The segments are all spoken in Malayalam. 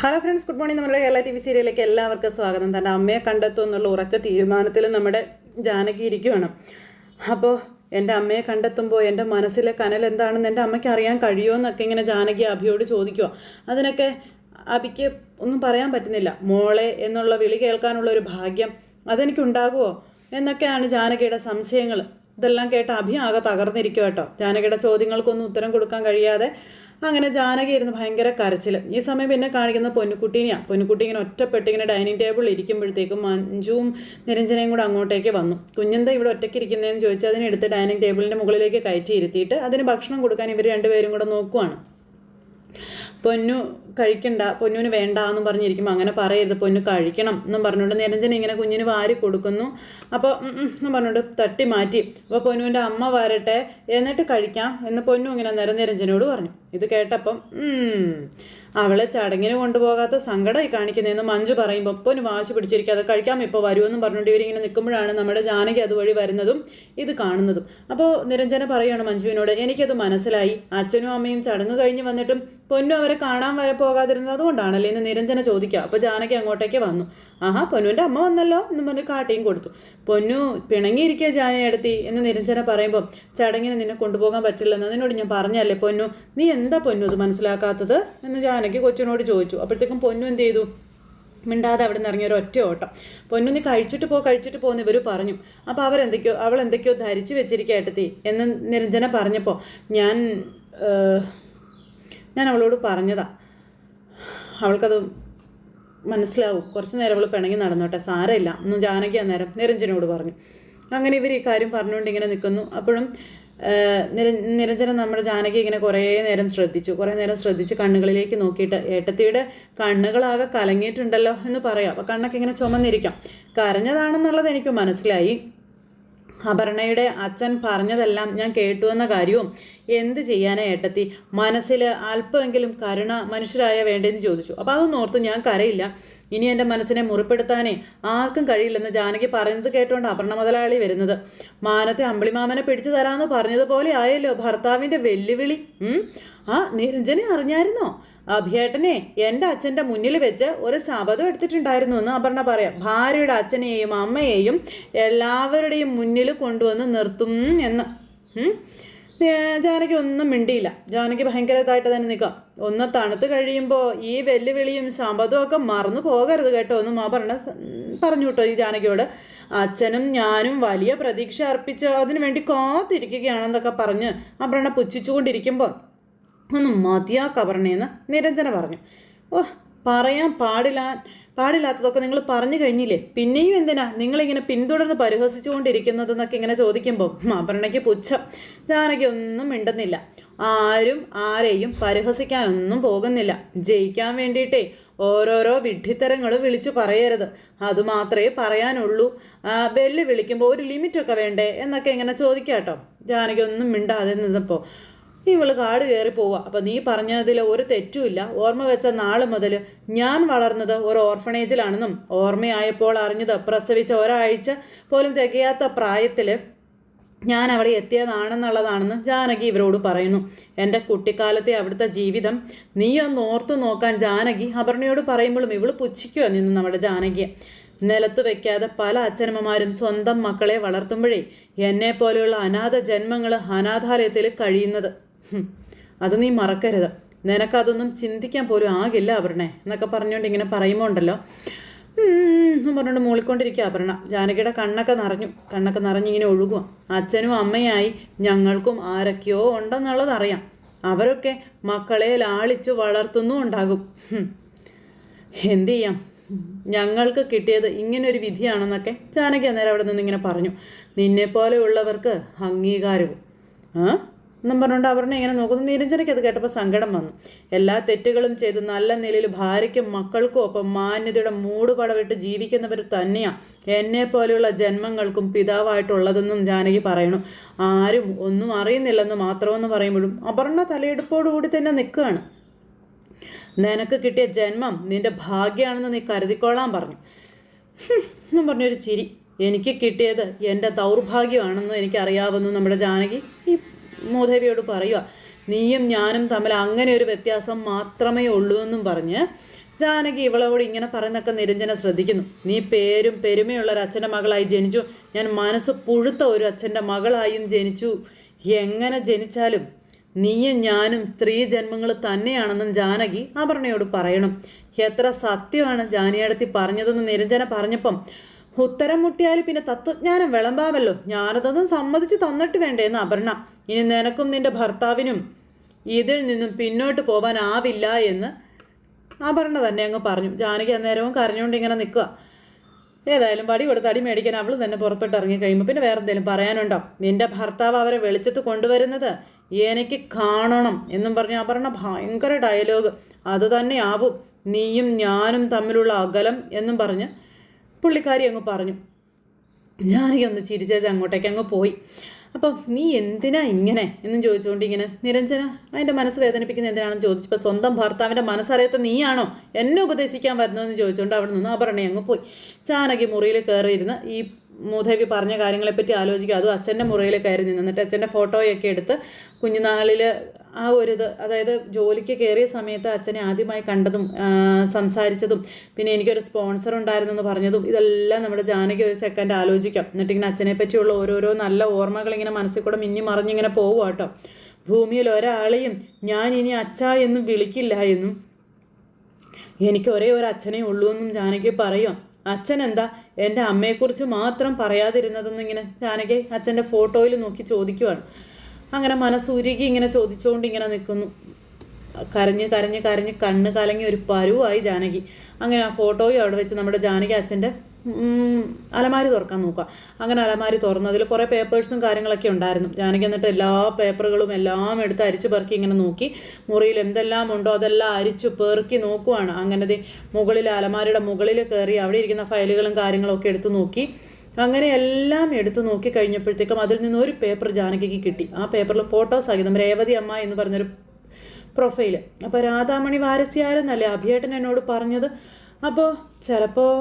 ഹലോ ഫ്രണ്ട്സ് ഗുഡ് മോർണിംഗ് നമ്മുടെ കേരള ടി വി സീരിയലിലേക്ക് എല്ലാവർക്കും സ്വാഗതം. തന്റെ അമ്മയെ കണ്ടെത്തും എന്നുള്ള ഉറച്ച തീരുമാനത്തിൽ നമ്മുടെ ജാനകി ഇരിക്കുകയാണ്. അപ്പോൾ എന്റെ അമ്മയെ കണ്ടെത്തുമ്പോൾ എന്റെ മനസ്സിലെ കനൽ എന്താണെന്ന് എന്റെ അമ്മയ്ക്ക് അറിയാൻ കഴിയുമോ എന്നൊക്കെ ഇങ്ങനെ ജാനകി അഭിയോട് ചോദിക്കുക അതിനൊക്കെ അഭിക്ക് ഒന്നും പറയാൻ പറ്റുന്നില്ല. മോളെ എന്നുള്ള വിളി കേൾക്കാനുള്ള ഒരു ഭാഗ്യം അതെനിക്കുണ്ടാകുമോ എന്നൊക്കെയാണ് ജാനകിയുടെ സംശയങ്ങൾ ഇതെല്ലാം കേട്ട് അഭി ആകെ തകർന്നിരിക്കുക കേട്ടോ. ജാനകിയുടെ ചോദ്യങ്ങൾക്കൊന്നും ഉത്തരം കൊടുക്കാൻ കഴിയാതെ അങ്ങനെ ജാനകി ഇരുന്ന് ഭയങ്കര കരച്ചിൽ ഈ സമയം പിന്നെ കാണിക്കുന്ന പൊന്നുക്കുട്ടീനെയാണ് പൊന്നുക്കുട്ടി ഇങ്ങനെ ഒറ്റപ്പെട്ട് ഇങ്ങനെ ഡൈനിങ് ടേബിളിൽ ഇരിക്കുമ്പോഴത്തേക്കും മഞ്ജുവും നിരഞ്ജനയും കൂടെ അങ്ങോട്ടേക്ക് വന്നു. കുഞ്ഞെന്താ ഇവിടെ ഒറ്റയ്ക്ക് ഇരിക്കുന്നതെന്ന് ചോദിച്ചാൽ അതിനെടുത്ത് ഡൈനിങ് ടേബിളിന്റെ മുകളിലേക്ക് കയറ്റി ഇരുത്തിയിട്ട് അതിന് ഭക്ഷണം കൊടുക്കാൻ ഇവർ രണ്ടുപേരും കൂടെ നോക്കുവാണ്. പൊന്നു കഴിക്കണ്ട പൊന്നുവിന് വേണ്ട എന്ന് പറഞ്ഞിരിക്കുമ്പോൾ അങ്ങനെ പറയരുത് പൊന്നു കഴിക്കണം എന്നും പറഞ്ഞുകൊണ്ട് നിരഞ്ജന ഇങ്ങനെ കുഞ്ഞിന് വാരി കൊടുക്കുന്നു. അപ്പോൾ എന്നും പറഞ്ഞുകൊണ്ട് തട്ടി മാറ്റി. അപ്പോൾ പൊന്നുവിന്റെ അമ്മ വരട്ടെ എന്നിട്ട് കഴിക്കാം എന്ന് പൊന്നു ഇങ്ങനെ നിരനിരഞ്ജനോട് പറഞ്ഞു. ഇത് കേട്ടപ്പം അവളെ ചടങ്ങിന് കൊണ്ടുപോകാത്ത സങ്കടമായി കാണിക്കുന്നതെന്ന് മഞ്ജു പറയുമ്പോൾ പൊന്നു വാശി പിടിച്ചിരിക്കാതെ കഴിക്കാം ഇപ്പോൾ വരുമെന്നും പറഞ്ഞുകൊണ്ട് ഇവരിങ്ങനെ നിൽക്കുമ്പോഴാണ് നമ്മുടെ ജാനകി അതുവഴി വരുന്നതും ഇത് കാണുന്നതും. അപ്പോൾ നിരഞ്ജന പറയുകയാണ് മഞ്ജുവിനോട് എനിക്കത് മനസ്സിലായി. അച്ഛനും അമ്മയും ചടങ്ങ് കഴിഞ്ഞ് വന്നിട്ടും പൊന്നു അവരെ കാണാൻ വരെ പോകാതിരുന്നത് അതുകൊണ്ടാണല്ലേ എന്ന് നിരഞ്ജന ചോദിക്കുക. അപ്പോൾ ജാനകി അങ്ങോട്ടേക്ക് വന്നു. ആഹാ പൊന്നുവിന്റെ അമ്മ വന്നല്ലോ എന്ന് പറഞ്ഞ് കാട്ടിയും കൊടുത്തു. പൊന്നു പിണങ്ങിയിരിക്കുക ജാനയടത്തി എന്ന് നിരഞ്ജന പറയുമ്പോൾ ചടങ്ങിന് നിന്നെ കൊണ്ടുപോകാൻ പറ്റില്ലെന്ന് നിന്നോട് ഞാൻ പറഞ്ഞല്ലേ പൊന്നു? നീ എന്താ പൊന്നു അത് മനസ്സിലാക്കാത്തത്? എന്ന് ജാനകി കൊച്ചിനോട് ചോദിച്ചു. അപ്പോഴത്തേക്കും പൊന്നു എന്ത് ചെയ്തു? മിണ്ടാതെ അവിടെ നിന്ന് ഇറങ്ങിയ ഒരു ഒറ്റ ഓട്ടം. പൊന്നു നീ കഴിച്ചിട്ട് പോ കഴിച്ചിട്ട് പോകുന്ന ഇവർ പറഞ്ഞു. അപ്പോൾ അവരെന്തൊക്കെയോ അവൾ എന്തൊക്കെയോ ധരിച്ചു വെച്ചിരിക്കേട്ടത്തി എന്ന് നിരഞ്ജന പറഞ്ഞപ്പോൾ ഞാൻ ഞാൻ അവളോട് പറഞ്ഞതാ. അവൾക്കത് മനസ്സിലാവും. കുറച്ച് നേരം അവൾ പിണങ്ങി നടന്നോട്ടെ. സാരമില്ല. ഒന്നും ജാനകി അന്നേരം നിരഞ്ജനോട് പറഞ്ഞു. അങ്ങനെ ഇവർ ഈ കാര്യം പറഞ്ഞുകൊണ്ട് ഇങ്ങനെ നിൽക്കുന്നു അപ്പോഴും നിര നിരഞ്ജന നമ്മുടെ ജാനകി ഇങ്ങനെ കുറേ നേരം ശ്രദ്ധിച്ചു. കുറേ നേരം ശ്രദ്ധിച്ച് കണ്ണുകളിലേക്ക് നോക്കിയിട്ട് ഏട്ടത്തിയുടെ കണ്ണുകളാകെ കലങ്ങിയിട്ടുണ്ടല്ലോ എന്ന് പറയാം. അപ്പോൾ കണ്ണൊക്കെ ഇങ്ങനെ ചുമന്നിരിക്കാം. കരഞ്ഞതാണെന്നുള്ളത് എനിക്ക് മനസ്സിലായി. അപർണയുടെ അച്ഛൻ പറഞ്ഞതെല്ലാം ഞാൻ കേട്ടു എന്ന കാര്യവും എന്ത് ചെയ്യാനാ ഏട്ടത്തി? മനസ്സിൽ അല്പമെങ്കിലും കരുണ മനുഷ്യരായ വേണ്ടതെന്ന് ചോദിച്ചു. അപ്പോൾ അതൊന്നും ഓർത്ത് ഞാൻ കരയില്ല. ഇനി എന്റെ മനസ്സിനെ മുറിപ്പെടുത്താനേ ആർക്കും കഴിയില്ലെന്ന് ജാനകി പറയുന്നത് കേട്ടോണ്ട് അപർണ മുതലാളി വരുന്നത്. മാനത്തെ അമ്പിളിമാമനെ പിടിച്ചു തരാമെന്ന് പറഞ്ഞതുപോലെ ആയല്ലോ ഭർത്താവിന്റെ വെല്ലുവിളി? ആ നിരഞ്ജനെ അറിഞ്ഞായിരുന്നോ? അഭിയേട്ടനെ എന്റെ അച്ഛന്റെ മുന്നിൽ വെച്ച് ഒരു ശപഥം എടുത്തിട്ടുണ്ടായിരുന്നു എന്ന് അപർണ പറയാം. ഭാര്യയുടെ അച്ഛനെയും അമ്മയെയും എല്ലാവരുടെയും മുന്നിൽ കൊണ്ടുവന്ന് നിർത്തും എന്ന്. ജാനകി ഒന്നും മിണ്ടിയില്ല. ജാനകി ഭയങ്കരതായിട്ട് തന്നെ നിൽക്കാം. ഒന്ന് തണുത്ത് കഴിയുമ്പോൾ ഈ വെല്ലുവിളിയും ശമ്പതും ഒക്കെ മറന്നു പോകരുത് കേട്ടോ ഒന്നും ആ പറഞ്ഞ പറഞ്ഞു കേട്ടോ ഈ ജാനകിയോട്. അച്ഛനും ഞാനും വലിയ പ്രതീക്ഷ അർപ്പിച്ച് അതിനു വേണ്ടി കാത്തിരിക്കുകയാണെന്നൊക്കെ പറഞ്ഞ് അപർണ പുച്ഛിച്ചുകൊണ്ടിരിക്കുമ്പോൾ ഒന്ന് മതിയാക്കവർണേന്ന് നിരഞ്ജന പറഞ്ഞു. ഓ പറയാൻ പാടില്ല പാടില്ലാത്തതൊക്കെ നിങ്ങൾ പറഞ്ഞു കഴിഞ്ഞില്ലേ? പിന്നെയും എന്തിനാ? നിങ്ങളിങ്ങനെ പിന്തുടർന്ന് പരിഹസിച്ചുകൊണ്ടിരിക്കുന്നതെന്നൊക്കെ ഇങ്ങനെ ചോദിക്കുമ്പോൾ അപർണയ്ക്ക് പുച്ഛം. ജാനകി ഒന്നും മിണ്ടുന്നില്ല. ആരും ആരെയും പരിഹസിക്കാനൊന്നും പോകുന്നില്ല. ജയിക്കാൻ വേണ്ടിയിട്ടേ ഓരോരോ വിഡ്ഢിത്തരങ്ങൾ വിളിച്ചു പറയരുത്. അതുമാത്രമേ പറയാനുള്ളൂ. ബെല്ല് വിളിക്കുമ്പോൾ ഒരു ലിമിറ്റൊക്കെ വേണ്ടേ എന്നൊക്കെ ഇങ്ങനെ ചോദിക്കാം കേട്ടോ ജാനകി ഒന്നും മിണ്ടാതെ നിന്നപ്പോൾ ഇവൾ കാട് കയറി പോവുക അപ്പം നീ പറഞ്ഞതിൽ ഒരു തെറ്റുമില്ല. ഓർമ്മ വെച്ച നാൾ മുതൽ ഞാൻ വളർന്നത് ഒരു ഓർഫണേജിലാണെന്നും ഓർമ്മയായപ്പോൾ അറിഞ്ഞത് പ്രസവിച്ച ഒരാഴ്ച പോലും തികയാത്ത പ്രായത്തിൽ ഞാൻ അവിടെ എത്തിയതാണെന്നുള്ളതാണെന്ന് ജാനകി ഇവരോട് പറയുന്നു. എന്റെ കുട്ടിക്കാലത്തെ അവിടുത്തെ ജീവിതം നീ ഒന്ന് ഓർത്തു നോക്കാൻ ജാനകി അപർണയോട് പറയുമ്പോഴും ഇവൾ പുച്ഛിക്കുക നിന്ന് നമ്മുടെ ജാനകിയെ. നിലത്ത് വയ്ക്കാതെ പല അച്ഛനമ്മമാരും സ്വന്തം മക്കളെ വളർത്തുമ്പോഴേ എന്നെ പോലെയുള്ള അനാഥ ജന്മങ്ങൾ അനാഥാലയത്തിൽ കഴിയുന്നത് അത് നീ മറക്കരുത്. നിനക്കതൊന്നും ചിന്തിക്കാൻ പോലും ആകില്ല അപർണേ എന്നൊക്കെ പറഞ്ഞുകൊണ്ട് ഇങ്ങനെ പറയുമ്പോൾ ഉണ്ടല്ലോ എന്ന് പറഞ്ഞുകൊണ്ട് മൂളിക്കൊണ്ടിരിക്കുക അപർണ. ജാനകിയുടെ കണ്ണൊക്കെ നിറഞ്ഞു കണ്ണൊക്കെ നിറഞ്ഞിങ്ങനെ ഒഴുകുക അച്ഛനും അമ്മയായി ഞങ്ങൾക്കും ആരൊക്കെയോ ഉണ്ടെന്നുള്ളത് അറിയാം. അവരൊക്കെ മക്കളെ ലാളിച്ചു വളർത്തുന്നും ഉണ്ടാകും. എന്തു ചെയ്യാം? ഞങ്ങൾക്ക് കിട്ടിയത് ഇങ്ങനൊരു വിധിയാണെന്നൊക്കെ ജാനകി അന്നേരം അവിടെ നിന്ന് ഇങ്ങനെ പറഞ്ഞു. നിന്നെ പോലെയുള്ളവർക്ക് അംഗീകാരവും. ആ? എന്നും പറഞ്ഞുകൊണ്ട് അവരുടെ ഇങ്ങനെ നോക്കുന്നു. നിരഞ്ജനയ്ക്ക് അത് കേട്ടപ്പോൾ സങ്കടം വന്നു. എല്ലാ തെറ്റുകളും ചെയ്ത് നല്ല നിലയിൽ ഭാര്യയ്ക്കും മക്കൾക്കും ഒപ്പം മാന്യതയുടെ മൂടുപടവിട്ട് ജീവിക്കുന്നവർ തന്നെയാണ് എന്നെ പോലെയുള്ള ജന്മങ്ങൾക്കും പിതാവായിട്ടുള്ളതെന്നും ജാനകി പറയണു. ആരും ഒന്നും അറിയുന്നില്ലെന്ന് മാത്രമെന്ന് പറയുമ്പോഴും അപർണ തലയെടുപ്പോടുകൂടി തന്നെ നിൽക്കുകയാണ്. നിനക്ക് കിട്ടിയ ജന്മം നിന്റെ ഭാഗ്യമാണെന്ന് നീ കരുതിക്കൊള്ളാൻ പറഞ്ഞു. എന്നും പറഞ്ഞൊരു ചിരി. എനിക്ക് കിട്ടിയത് എന്റെ ദൗർഭാഗ്യമാണെന്ന് എനിക്കറിയാവുന്നു നമ്മുടെ ജാനകി. മൂദേവിയോട് പറയുക നീയും ഞാനും തമ്മിൽ അങ്ങനെ ഒരു വ്യത്യാസം മാത്രമേ ഉള്ളൂ എന്നും പറഞ്ഞ് ജാനകി ഇവളോട് ഇങ്ങനെ പറയുന്നൊക്കെ നിരഞ്ജന ശ്രദ്ധിക്കുന്നു. നീ പേരും പെരുമയുള്ള ഒരു അച്ഛന്റെ മകളായി ജനിച്ചു. ഞാൻ മനസ്സ് പുഴുത്ത ഒരു അച്ഛന്റെ മകളായും ജനിച്ചു. എങ്ങനെ ജനിച്ചാലും നീയും ഞാനും സ്ത്രീ ജന്മങ്ങൾ തന്നെയാണെന്നും ജാനകി അപർണയോട് പറയണം. എത്ര സത്യമാണ് ജാനിയടത്തി പറഞ്ഞതെന്ന് നിരഞ്ജന പറഞ്ഞപ്പം ഉത്തരം മുട്ടിയാൽ പിന്നെ തത്വജ്ഞാനം വിളമ്പാമല്ലോ. ഞാനതൊന്നും സമ്മതിച്ച് തന്നിട്ട് വേണ്ടേന്ന് അപർണ. ഇനി നിനക്കും നിന്റെ ഭർത്താവിനും ഇതിൽ നിന്നും പിന്നോട്ട് പോവാനാവില്ല എന്ന് അപർണ തന്നെ അങ്ങ് പറഞ്ഞു. ജാനകി അന്നേരവും കരഞ്ഞുകൊണ്ട് ഇങ്ങനെ നിൽക്കുക. ഏതായാലും പടി കൊടുത്ത് അടി മേടിക്കാൻ അവൾ തന്നെ പുറത്തോട്ട് ഇറങ്ങി കഴിയുമ്പോൾ പിന്നെ വേറെ എന്തെങ്കിലും പറയാനുണ്ടോ? നിന്റെ ഭർത്താവ് അവരെ വെളിച്ചത്ത് കൊണ്ടുവരുന്നത് എനിക്ക് കാണണം എന്നും പറഞ്ഞ് അപർണ ഭയങ്കര ഡയലോഗ് അത് തന്നെയാവും. നീയും ഞാനും തമ്മിലുള്ള അകലം എന്നും പറഞ്ഞ് പുള്ളിക്കാരി അങ്ങ് പറഞ്ഞു ജാനകി ഒന്ന് ചിരിച്ചേച്ച് അങ്ങോട്ടേക്ക് അങ്ങ് പോയി. അപ്പം നീ എന്തിനാ ഇങ്ങനെ? എന്നും ചോദിച്ചുകൊണ്ട് ഇങ്ങനെ നിരഞ്ജന അതിന്റെ മനസ്സ് വേദനിപ്പിക്കുന്ന എന്തിനാണെന്ന് ചോദിച്ചപ്പോൾ സ്വന്തം ഭർത്താവിന്റെ മനസ്സറിയാത്ത നീയാണോ എന്നെ ഉപദേശിക്കാൻ വരുന്നതെന്ന് ചോദിച്ചുകൊണ്ട് അവിടെ നിന്ന് അപർണ അങ്ങ് പോയി. ജാനകി മുറിയിൽ കയറിയിരുന്ന് ഈ മൂതേവി പറഞ്ഞ കാര്യങ്ങളെപ്പറ്റി ആലോചിക്കുക. അതും അച്ഛന്റെ മുറിയിൽ കയറി നിന്നിട്ട് അച്ഛന്റെ ഫോട്ടോയൊക്കെ എടുത്ത് കുഞ്ഞുനാളിൽ ആ ഒരു ഇത് അതായത് ജോലിക്ക് കയറിയ സമയത്ത് അച്ഛനെ ആദ്യമായി കണ്ടതും സംസാരിച്ചതും പിന്നെ എനിക്കൊരു സ്പോൺസർ ഉണ്ടായിരുന്നു എന്ന് പറഞ്ഞതും ഇതെല്ലാം നമ്മുടെ ജാനകി ഒരു സെക്കൻഡ് ആലോചിക്കാം. എന്നിട്ടിങ്ങനെ അച്ഛനെ പറ്റിയുള്ള ഓരോരോ നല്ല ഓർമ്മകൾ ഇങ്ങനെ മനസ്സിൽ കൂടെ മിന്നി മറിഞ്ഞിങ്ങനെ പോവുക കേട്ടോ. ഭൂമിയിൽ ഒരാളെയും ഞാൻ ഇനി അച്ഛ എന്നും വിളിക്കില്ല എന്നും എനിക്ക് ഒരേ ഒരു അച്ഛനേ ഉള്ളൂ എന്നും ജാനകി പറയും അച്ഛൻ എന്താ എന്റെ അമ്മയെക്കുറിച്ച് മാത്രം പറയാതിരുന്നതെന്ന് ഇങ്ങനെ ജാനകി അച്ഛന്റെ ഫോട്ടോയിൽ നോക്കി ചോദിക്കുവാണ്. അങ്ങനെ മനസ്സുരുകി ഇങ്ങനെ ചോദിച്ചുകൊണ്ട് ഇങ്ങനെ നിൽക്കുന്നു കരഞ്ഞ് കരഞ്ഞ് കരഞ്ഞ് കണ്ണ് കലങ്ങി ഒരു പരുവായി ജാനകി. അങ്ങനെ ആ ഫോട്ടോയും അവിടെ വെച്ച് നമ്മുടെ ജാനകി അച്ഛന്റെ അലമാരി തുറക്കാൻ നോക്കുക. അങ്ങനെ അലമാരി തുറന്നു. അതിൽ കുറേ പേപ്പേഴ്സും കാര്യങ്ങളൊക്കെ ഉണ്ടായിരുന്നു. ജാനകി എന്നിട്ട് എല്ലാ പേപ്പറുകളും എല്ലാം എടുത്ത് അരിച്ചു പെറുക്കി ഇങ്ങനെ നോക്കി. മുറിയിൽ എന്തെല്ലാം ഉണ്ടോ അതെല്ലാം അരിച്ചു പെറുക്കി നോക്കുവാണ്. അങ്ങനെ മുകളിൽ അലമാരിയുടെ മുകളിൽ കയറി അവിടെ ഇരിക്കുന്ന ഫയലുകളും കാര്യങ്ങളൊക്കെ എടുത്ത് നോക്കി. അങ്ങനെ എല്ലാം എടുത്തു നോക്കി കഴിഞ്ഞപ്പോഴത്തേക്കും അതിൽ നിന്ന് ഒരു പേപ്പർ ജാനകിക്ക് കിട്ടി. ആ പേപ്പറിൽ ഫോട്ടോ സഹിതം രേവതി അമ്മ എന്ന് പറഞ്ഞൊരു പ്രൊഫൈൽ അപ്പോൾ രാധാമണി വാരസ്യാരെന്നല്ലേ അഭിയേട്ടൻ എന്നോട് പറഞ്ഞത്? അപ്പോൾ ചിലപ്പോൾ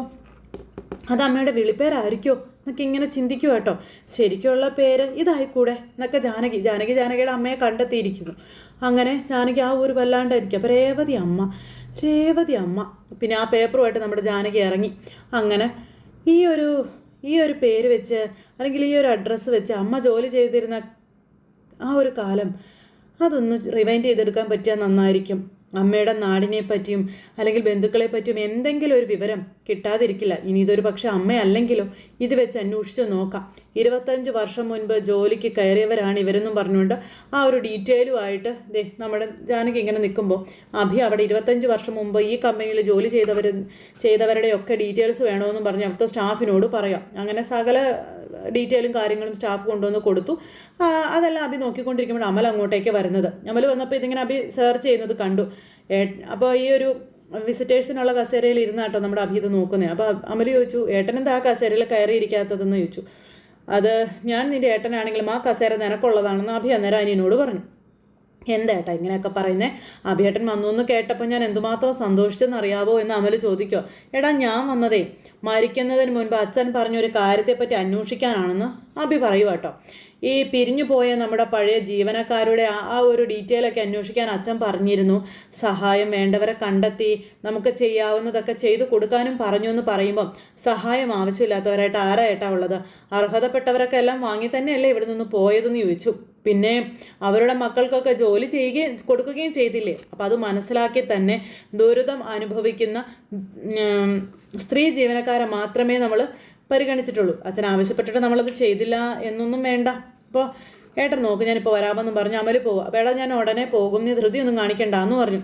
അത് അമ്മയുടെ വിളിപ്പേരായിരിക്കോ? എന്നൊക്കെ ഇങ്ങനെ ചിന്തിക്കുക കേട്ടോ. ശരിക്കുള്ള പേര് ഇതായിക്കൂടെ? എന്നൊക്കെ ജാനകി ജാനകി ജാനകിയുടെ അമ്മയെ കണ്ടെത്തിയിരിക്കുന്നു. അങ്ങനെ ജാനകി ആ ഊര് വല്ലാണ്ടായിരിക്കും. അപ്പോൾ രേവതി അമ്മ രേവതി അമ്മ. പിന്നെ ആ പേപ്പറുമായിട്ട് നമ്മുടെ ജാനകി ഇറങ്ങി. അങ്ങനെ ഈ ഒരു ഈ ഒരു പേര് വെച്ച് അല്ലെങ്കിൽ ഈ ഒരു അഡ്രസ്സ് വെച്ച് അമ്മ ജോലി ചെയ്തിരുന്ന ആ ഒരു കാലം അതൊന്ന് റിവൈൻഡ് ചെയ്തെടുക്കാൻ പറ്റിയാൽ നന്നായിരിക്കും. അമ്മയുടെ നാടിനെ പറ്റിയും അല്ലെങ്കിൽ ബന്ധുക്കളെ പറ്റിയും എന്തെങ്കിലും ഒരു വിവരം കിട്ടാതിരിക്കില്ല. ഇനി ഇതൊരു പക്ഷെ അമ്മയല്ലെങ്കിലും? ഇത് വെച്ച് അന്വേഷിച്ച് നോക്കാം. ഇരുപത്തഞ്ച് വർഷം മുൻപ് ജോലിക്ക് കയറിയവരാണ് ഇവരെന്നും പറഞ്ഞുകൊണ്ട് ആ ഒരു ഡീറ്റെയിലുമായിട്ട് ദേ നമ്മുടെ ജാനകി ഇങ്ങനെ നിൽക്കുമ്പോൾ അഭി അവിടെ ഇരുപത്തഞ്ച് വർഷം മുമ്പ് ഈ കമ്പനിയിൽ ജോലി ചെയ്തവർ ചെയ്തവരുടെ ഒക്കെ ഡീറ്റെയിൽസ് വേണമെന്നും പറഞ്ഞ് അവിടുത്തെ സ്റ്റാഫിനോട് പറയാം. അങ്ങനെ സകല ഡീറ്റെയിലും കാര്യങ്ങളും സ്റ്റാഫ് കൊണ്ടുവന്ന് കൊടുത്തു. അതെല്ലാം അഭി നോക്കിക്കൊണ്ടിരിക്കുമ്പോൾ അമൽ അങ്ങോട്ടേക്ക് വരുന്നത്. അമൽ വന്നപ്പോൾ ഇതിങ്ങനെ അഭി സെർച്ച് ചെയ്യുന്നത് കണ്ടു. അപ്പോൾ ഈ ഒരു വിസിറ്റേഴ്സിനുള്ള കസേരയിൽ ഇരുന്നാട്ടോ നമ്മുടെ അഭി ഇത് നോക്കുന്നത് അപ്പോൾ അമൽ ചോദിച്ചു ഏട്ടനെന്താ ആ കസേരയിൽ കയറിയിരിക്കാത്തതെന്ന്? ചോദിച്ചു. അത് ഞാൻ നിന്റെ ഏട്ടനാണെങ്കിലും ആ കസേര നിനക്കുള്ളതാണെന്ന് അഭി അന്നേരം അനിയനോട് പറഞ്ഞു. എന്താ ഇങ്ങനെയൊക്കെ പറയുന്നേ? അഭിയേട്ടൻ വന്നു എന്ന് കേട്ടപ്പോൾ ഞാൻ എന്തുമാത്രം സന്തോഷിച്ചെന്ന് അറിയാവോ എന്ന് അമൽ ചോദിക്കോ എടാ ഞാൻ വന്നതേ മരിക്കുന്നതിന് മുൻപ് അച്ഛൻ പറഞ്ഞൊരു കാര്യത്തെപ്പറ്റി അന്വേഷിക്കാനാണെന്ന് അഭി പറയുക കേട്ടോ. ഈ പിരിഞ്ഞു പോയ നമ്മുടെ പഴയ ജീവനക്കാരുടെ ആ ഒരു ഡീറ്റെയിലൊക്കെ അന്വേഷിക്കാൻ അച്ഛൻ പറഞ്ഞിരുന്നു. സഹായം വേണ്ടവരെ കണ്ടെത്തി നമുക്ക് ചെയ്യാവുന്നതൊക്കെ ചെയ്തു കൊടുക്കാനും പറഞ്ഞു എന്ന് പറയുമ്പം സഹായം ആവശ്യമില്ലാത്തവരായിട്ട് ആരായിട്ടാ ഉള്ളത്? അർഹതപ്പെട്ടവരൊക്കെ എല്ലാം വാങ്ങി തന്നെയല്ലേ ഇവിടെ നിന്ന് പോയതെന്ന് ചോദിച്ചു. പിന്നെ അവരുടെ മക്കൾക്കൊക്കെ ജോലി ചെയ്യുകയും കൊടുക്കുകയും ചെയ്തില്ലേ? അപ്പോൾ അത് മനസ്സിലാക്കി തന്നെ ദുരിതം അനുഭവിക്കുന്ന സ്ത്രീ ജീവനക്കാരെ മാത്രമേ നമ്മൾ പരിഗണിച്ചിട്ടുള്ളൂ. അച്ഛൻ ആവശ്യപ്പെട്ടിട്ട് നമ്മളത് ചെയ്തില്ല എന്നൊന്നും വേണ്ട. അപ്പോൾ ഏട്ടൻ നോക്ക് ഞാനിപ്പോൾ വരാമെന്ന് പറഞ്ഞു അമൽ പോകും അപ്പോൾ ഏടാ ഞാൻ ഉടനെ പോകും നീ ധൃതി ഒന്നും കാണിക്കണ്ട എന്ന് പറഞ്ഞു.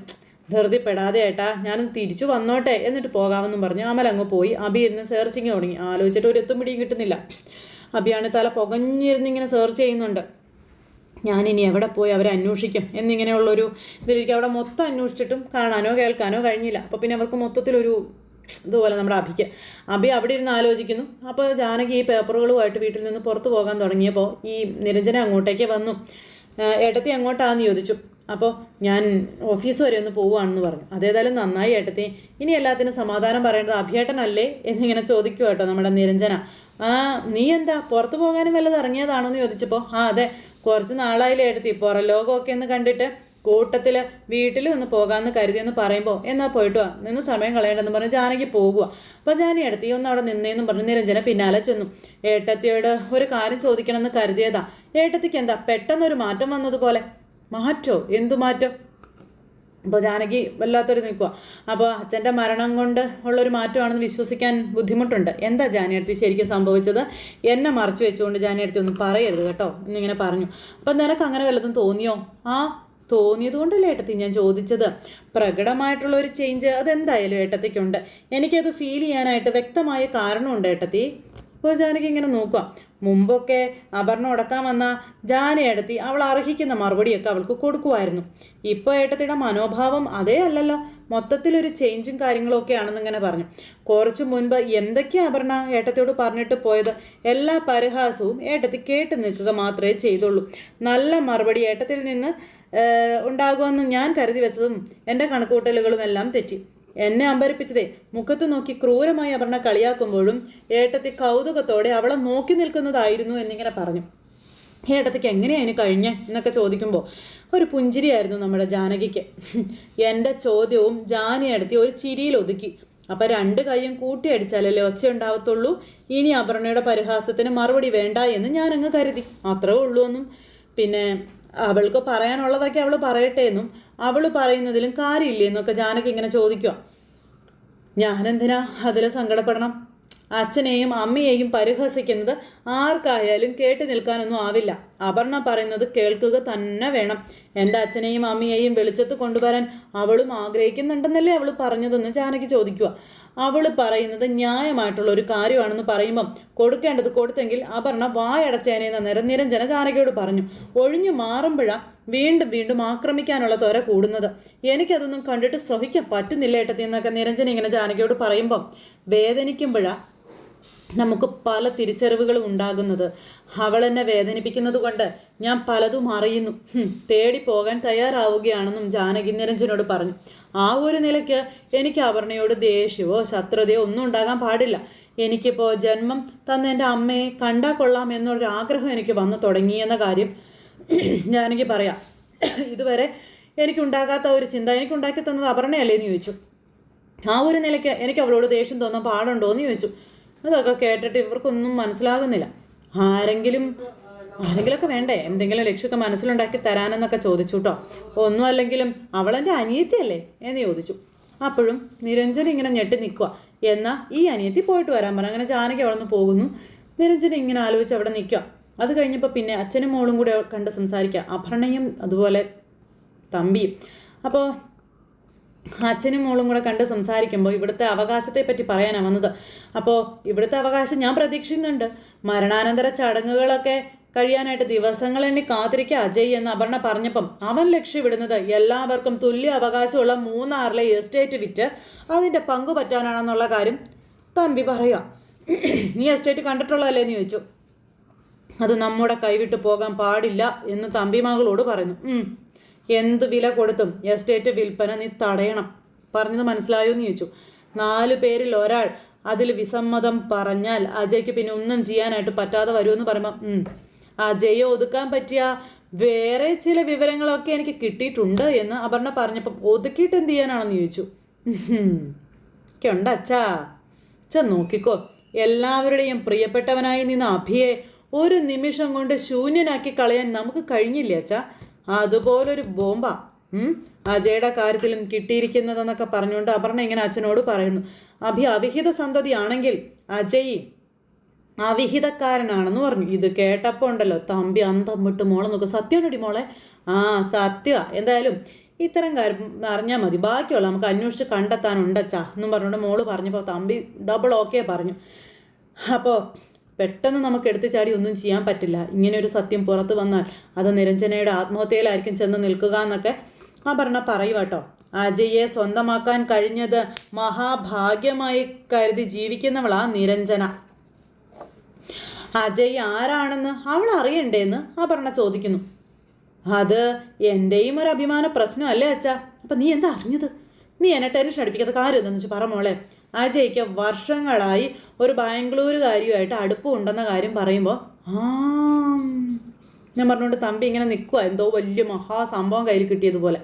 ധൃതി പെടാതെ ഏട്ടാ ഞാൻ തിരിച്ചു വന്നോട്ടെ എന്നിട്ട് പോകാമെന്നും പറഞ്ഞു. അമൽ അങ്ങ് പോയി. അബി ഇരുന്ന് സെർച്ചിങ് തുടങ്ങി. ആലോചിച്ചിട്ട് ഒരു എത്തും പിടിയും കിട്ടുന്നില്ല. അബിയാണ് തല പുകഞ്ഞിരുന്ന് ഇങ്ങനെ സെർച്ച് ചെയ്യുന്നുണ്ട്. ഞാനിനി എവിടെ പോയി അവരെ അന്വേഷിക്കും എന്നിങ്ങനെയുള്ളൊരു ഇതിലേക്ക് അവിടെ മൊത്തം അന്വേഷിച്ചിട്ടും കാണാനോ കേൾക്കാനോ കഴിഞ്ഞില്ല. അപ്പോൾ പിന്നെ അവർക്ക് മൊത്തത്തിലൊരു ഇതുപോലെ നമ്മുടെ അഭിക്ക്. അഭി അവിടെ ഇരുന്ന് ആലോചിക്കുന്നു. അപ്പോൾ ജാനകി ഈ പേപ്പറുകളുമായിട്ട് വീട്ടിൽ നിന്ന് പുറത്തു പോകാൻ തുടങ്ങിയപ്പോൾ ഈ നിരഞ്ജന അങ്ങോട്ടേക്ക് വന്നു. ഏട്ടത്തി അങ്ങോട്ടാന്ന് ചോദിച്ചു. അപ്പോൾ ഞാൻ ഓഫീസ് വരെ ഒന്ന് പോവുകയാണെന്ന് പറഞ്ഞു. അതേതായാലും നന്നായി ഏട്ടത്തി. ഇനി എല്ലാത്തിനും സമാധാനം പറയേണ്ടത് അഭിയേട്ടനല്ലേ എന്നിങ്ങനെ ചോദിക്കുക കേട്ടോ നമ്മുടെ നിരഞ്ജന. ആ നീ എന്താ പുറത്തു പോകാനും വല്ലത് ഇറങ്ങിയതാണോ എന്ന് ചോദിച്ചപ്പോൾ ആ അതെ. കുറച്ച് നാളായില്ലേ എടുത്തി പുറം ലോകമൊക്കെ ഒന്ന് കണ്ടിട്ട് കൂട്ടത്തിൽ വീട്ടിൽ ഒന്ന് പോകാമെന്ന് കരുതിയെന്ന് പറയുമ്പോൾ എന്നാൽ പോയിട്ട് വാ നിന്ന് സമയം കളയണ്ടെന്ന് പറഞ്ഞ് ജാനകി പോകുക അപ്പോൾ ജാനി എടുത്തി ഒന്ന് അവിടെ നിന്നേന്നും പറഞ്ഞ് നിരഞ്ജന പിന്നാലെ ചെന്നു. ഏട്ടത്തിയോട് ഒരു കാര്യം ചോദിക്കണമെന്ന് കരുതിയതാ. ഏട്ടത്തിക്ക് എന്താ പെട്ടെന്നൊരു മാറ്റം വന്നതുപോലെ? മാറ്റോ? എന്തു മാറ്റം? അപ്പോൾ ജാനകി വല്ലാത്തൊരു നിൽക്കുക അപ്പോൾ അച്ഛന്റെ മരണം കൊണ്ട് ഉള്ളൊരു മാറ്റമാണെന്ന് വിശ്വസിക്കാൻ ബുദ്ധിമുട്ടുണ്ട്. എന്താ ജാനിയടുത്തി ശരിക്കും സംഭവിച്ചത്? എന്നെ മറച്ചു വെച്ചുകൊണ്ട് ജാനിയടുത്തി ഒന്നും പറയരുത് കേട്ടോ. എന്നിങ്ങനെ പറഞ്ഞു. അപ്പം നിനക്ക് അങ്ങനെ വല്ലതും തോന്നിയോ? ആ തോന്നിയത് കൊണ്ടല്ലേ ഏട്ടത്തി ഞാൻ ചോദിച്ചത്. പ്രകടമായിട്ടുള്ള ഒരു ചേഞ്ച് അതെന്തായാലും ഏട്ടത്തിക്കുണ്ട്. എനിക്കത് ഫീൽ ചെയ്യാനായിട്ട് വ്യക്തമായ കാരണമുണ്ട് ഏട്ടത്തി. അപ്പോൾ ജാനകി ഇങ്ങനെ നോക്കുക. മുമ്പൊക്കെ അപർണ ഉടക്കാൻ വന്ന ജാനയെടുത്തി അവൾ അർഹിക്കുന്ന മറുപടിയൊക്കെ അവൾക്ക് കൊടുക്കുമായിരുന്നു. ഇപ്പോൾ ഏട്ടത്തിയുടെ മനോഭാവം അതേ അല്ലല്ലോ. മൊത്തത്തിലൊരു ചേഞ്ചും കാര്യങ്ങളൊക്കെ ആണെന്ന് ഇങ്ങനെ പറഞ്ഞു. കുറച്ച് മുൻപ് എന്തൊക്കെയാ അപർണ ഏട്ടത്തിയോട് പറഞ്ഞിട്ട് പോയത്? എല്ലാ പരിഹാസവും ഏട്ടത്തി കേട്ട് നിൽക്കുക മാത്രമേ ചെയ്തുള്ളൂ. നല്ല മറുപടി ഏട്ടത്തിൽ നിന്ന് ഉണ്ടാകുമെന്ന് ഞാൻ കരുതി വെച്ചതും എന്റെ കണക്കുകൂട്ടലുകളും എല്ലാം തെറ്റി. എന്നെ അമ്പരിപ്പിച്ചതേ. മുഖത്ത് നോക്കി ക്രൂരമായി അപർണ കളിയാക്കുമ്പോഴും ഏട്ടത്തി കൗതുകത്തോടെ അവളെ നോക്കി നിൽക്കുന്നതായിരുന്നു എന്നിങ്ങനെ പറഞ്ഞു. ഏട്ടത്തിക്ക് എങ്ങനെയാണ് കഴിഞ്ഞേ? എന്നൊക്കെ ചോദിക്കുമ്പോൾ ഒരു പുഞ്ചിരിയായിരുന്നു നമ്മുടെ ജാനകിക്ക്. എന്റെ ചോദ്യവും ജാനി എടുത്തി ഒരു ചിരിയിൽ ഒതുക്കി. അപ്പം രണ്ട് കൈയും കൂട്ടിയടിച്ചാലല്ലേ ഒച്ച ഉണ്ടാവത്തുള്ളൂ? ഇനി അപർണയുടെ പരിഹാസത്തിന് മറുപടി വേണ്ട എന്ന് ഞാനങ്ങ് കരുതി. അത്രേ ഉള്ളൂ എന്നും പിന്നെ അവൾക്ക് പറയാനുള്ളതൊക്കെ അവൾ പറയട്ടെ എന്നും അവൾ പറയുന്നതിലും കാര്യമില്ലേ എന്നൊക്കെ ജാനകി ഇങ്ങനെ ചോദിക്കുക ഞാനെന്തിനാ അതിൽ സങ്കടപ്പെടണം? അച്ഛനെയും അമ്മയെയും പരിഹസിക്കുന്നത് ആർക്കായാലും കേട്ടു നിൽക്കാനൊന്നും ആവില്ല. അപർണ പറയുന്നത് കേൾക്കുക തന്നെ വേണം. എന്റെ അച്ഛനെയും അമ്മയെയും വെളിച്ചത്ത് കൊണ്ടുവരാൻ അവളും ആഗ്രഹിക്കുന്നുണ്ടെന്നല്ലേ അവൾ പറഞ്ഞതെന്ന് ജാനകി ചോദിക്കുക അവൾ പറയുന്നത് ന്യായമായിട്ടുള്ള ഒരു കാര്യമാണെന്ന് പറയുമ്പം കൊടുക്കേണ്ടത് കൊടുത്തെങ്കിൽ അപർണ വായടച്ചേനെന്ന് നിരം നിരഞ്ജന ചാരകയോട് പറഞ്ഞു. ഒഴിഞ്ഞു മാറുമ്പോഴാണ് വീണ്ടും വീണ്ടും ആക്രമിക്കാനുള്ള ത്വര കൂടുന്നത്. എനിക്കതൊന്നും കണ്ടിട്ട് സഹിക്കാൻ പറ്റുന്നില്ല ഏട്ടത്തി എന്നൊക്കെ നിരഞ്ജന ഇങ്ങനെ ജാനകിയോട് പറയുമ്പം വേദനിക്കുമ്പോഴാണ് നമുക്ക് പല തിരിച്ചറിവുകളും ഉണ്ടാകുന്നത്. അവൾ എന്നെ വേദനിപ്പിക്കുന്നത് കൊണ്ട് ഞാൻ പലതും അറിയുന്നു. തേടി പോകാൻ തയ്യാറാവുകയാണെന്നും ജാനകി നിരഞ്ജനോട് പറഞ്ഞു. ആ ഒരു നിലയ്ക്ക് എനിക്ക് അപർണയോട് ദേഷ്യമോ ശത്രുതയോ ഒന്നും ഉണ്ടാകാൻ പാടില്ല. എനിക്കിപ്പോൾ ജന്മം തന്ന എന്റെ അമ്മയെ കണ്ടാൽ കൊള്ളാം എന്നൊരു ആഗ്രഹം എനിക്ക് വന്നു തുടങ്ങിയെന്ന കാര്യം ഞാനെനിക്ക് പറയാം. ഇതുവരെ എനിക്കുണ്ടാകാത്ത ഒരു ചിന്ത എനിക്കുണ്ടാക്കി തന്നത് അപർണയല്ലേ എന്ന് ചോദിച്ചു. ആ ഒരു നിലയ്ക്ക് എനിക്ക് അവളോട് ദേഷ്യം തോന്നാൻ പാടുണ്ടോ എന്ന് ചോദിച്ചു. അതൊക്കെ കേട്ടിട്ട് ഇവർക്കൊന്നും മനസ്സിലാകുന്നില്ല. ആരെങ്കിലും ആരെങ്കിലൊക്കെ വേണ്ടേ? എന്തെങ്കിലും ലക്ഷ്യമൊക്കെ മനസ്സിലുണ്ടാക്കി തരാനെന്നൊക്കെ ചോദിച്ചു കേട്ടോ ഒന്നും അല്ലെങ്കിലും അവളെന്റെ അനിയത്തിയല്ലേ? എന്ന് ചോദിച്ചു. അപ്പോഴും നിരഞ്ജൻ ഇങ്ങനെ ഞെട്ടി നിൽക്കുക എന്നാൽ ഈ അനിയത്തി പോയിട്ട് വരാൻ പറഞ്ഞു അങ്ങനെ ജാനകി അവിടെ നിന്ന് പോകുന്നു. നിരഞ്ജൻ ഇങ്ങനെ ആലോചിച്ച് അവിടെ നിൽക്കുക അത് കഴിഞ്ഞപ്പോൾ പിന്നെ അച്ഛനും മോളും കൂടെ കണ്ട് സംസാരിക്കുക അഭരണയും അതുപോലെ തമ്പിയും. അപ്പോൾ അച്ഛനും മോളും കൂടെ കണ്ട് സംസാരിക്കുമ്പോൾ ഇവിടുത്തെ അവകാശത്തെ പറ്റി പറയാനാണ് വന്നത്. അപ്പോൾ ഇവിടുത്തെ അവകാശം ഞാൻ പ്രതീക്ഷിക്കുന്നുണ്ട്. മരണാനന്തര ചടങ്ങുകളൊക്കെ കഴിയാനായിട്ട് ദിവസങ്ങൾ എന്നെ കാത്തിരിക്കുക അജയ് എന്ന് അപർണ പറഞ്ഞപ്പം അവൻ ലക്ഷ്യമിടുന്നത് എല്ലാവർക്കും തുല്യ അവകാശമുള്ള മൂന്നാറിലെ എസ്റ്റേറ്റ് വിറ്റ് അതിന്റെ പങ്കു പറ്റാനാണെന്നുള്ള കാര്യം തമ്പി പറയുക. നീ എസ്റ്റേറ്റ് കണ്ടിട്ടുള്ളതല്ലേ എന്ന് ചോദിച്ചു. അത് നമ്മുടെ കൈവിട്ട് പോകാൻ പാടില്ല എന്ന് തമ്പി മകളോട് പറയുന്നു. എന്ത് വില കൊടുത്തും എസ്റ്റേറ്റ് വിൽപ്പന നീ തടയണം. പറഞ്ഞത് മനസ്സിലായോ എന്ന് ചോദിച്ചു. നാലു പേരിൽ ഒരാൾ അതിൽ വിസമ്മതം പറഞ്ഞാൽ അജയ്ക്ക് പിന്നെ ഒന്നും ചെയ്യാനായിട്ട് പറ്റാതെ വരുമെന്ന് പറയുമ്പോൾ അജയെ ഒതുക്കാൻ പറ്റിയ വേറെ ചില വിവരങ്ങളൊക്കെ എനിക്ക് കിട്ടിയിട്ടുണ്ട് എന്ന് അപർണ പറഞ്ഞപ്പോൾ ഒതുക്കിയിട്ട് എന്ത് ചെയ്യാനാണെന്ന് ചോദിച്ചു. ഒക്കെയുണ്ട് അച്ഛാ അച്ഛാ നോക്കിക്കോ. എല്ലാവരുടെയും പ്രിയപ്പെട്ടവനായി നിന്ന് അഭിയെ ഒരു നിമിഷം കൊണ്ട് ശൂന്യനാക്കി കളയാൻ നമുക്ക് കഴിഞ്ഞില്ലേ അച്ഛാ? അതുപോലൊരു ബോംബ. അജയുടെ കാര്യത്തിലും കിട്ടിയിരിക്കുന്നതെന്നൊക്കെ പറഞ്ഞുകൊണ്ട് അപർണ ഇങ്ങനെ അച്ഛനോട് പറയുന്നു. അഭി അവിഹിത സന്തതിയാണെങ്കിൽ അജയ് അവിഹിതക്കാരനാണെന്ന് പറഞ്ഞു. ഇത് കേട്ടപ്പോൾ ഉണ്ടല്ലോ തമ്പി അന്തം വിട്ട് മോളെ സത്യം സത്യമുണ്ടടി മോളെ? ആ സത്യ. എന്തായാലും ഇത്തരം കാര്യം അറിഞ്ഞാൽ മതി. ബാക്കിയുള്ള നമുക്ക് അന്വേഷിച്ച് കണ്ടെത്താനുണ്ടച്ചാ എന്നും പറഞ്ഞുകൊണ്ട് മോൾ പറഞ്ഞപ്പോൾ തമ്പി ഡബിൾ ഓക്കെ പറഞ്ഞു. അപ്പോൾ പെട്ടെന്ന് നമുക്ക് എടുത്തു ചാടി ഒന്നും ചെയ്യാൻ പറ്റില്ല. ഇങ്ങനെ ഒരു സത്യം പുറത്തു വന്നാൽ അത് നിരഞ്ജനയുടെ ആത്മഹത്യയിലായിരിക്കും ചെന്ന് നിൽക്കുക എന്നൊക്കെ ആ പറഞ്ഞ പറയുക കേട്ടോ. അജയെ സ്വന്തമാക്കാൻ കഴിഞ്ഞത് മഹാഭാഗ്യമായി കരുതി ജീവിക്കുന്നവളാ നിരഞ്ജന. അജയ് ആരാണെന്ന് അവൾ അറിയണ്ടേന്ന് പറഞ്ഞ ചോദിക്കുന്നു. അത് എന്റെയും ഒരു അഭിമാന പ്രശ്നമല്ലേ അച്ഛാ? അപ്പം നീ എന്താ അറിഞ്ഞത്? നീ എന്നെ ടെൻഷൻ അടിപ്പിക്കാത്ത കാര്യം എന്താണെന്ന് വെച്ചാൽ പറ മോളെ. അജയ്ക്ക് വർഷങ്ങളായി ഒരു ബാംഗ്ലൂരുകാരിയുമായിട്ട് അടുപ്പമുണ്ടെന്ന കാര്യം പറയുമ്പോൾ ആ. ഞാൻ പറഞ്ഞുകൊണ്ട് തമ്പി ഇങ്ങനെ നിൽക്കുക എന്തോ വലിയ മഹാസംഭവം കയ്യിൽ കിട്ടിയതുപോലെ.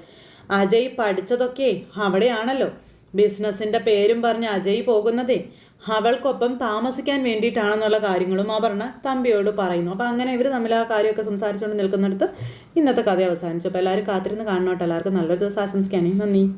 അജയ് പഠിച്ചതൊക്കെ അവിടെയാണല്ലോ. ബിസിനസ്സിന്റെ പേരും പറഞ്ഞ് അജയ് പോകുന്നതേ. അവൾക്കൊപ്പം താമസിക്കാൻ വേണ്ടിയിട്ടാണെന്നുള്ള കാര്യങ്ങളും ആ അപർണ തമ്പിയോട് പറയുന്നു. അപ്പോൾ അങ്ങനെ ഇവർ തമ്മിൽ ആ കാര്യമൊക്കെ സംസാരിച്ചുകൊണ്ട് നിൽക്കുന്നിടത്ത് ഇന്നത്തെ കഥ അവസാനിച്ചു. അപ്പോൾ എല്ലാവരും കാത്തിരുന്ന് കാണണോട്ടോ. എല്ലാവർക്കും നല്ലൊരു ദിവസം ആശംസിക്കുകയാണെങ്കിൽ നന്ദി.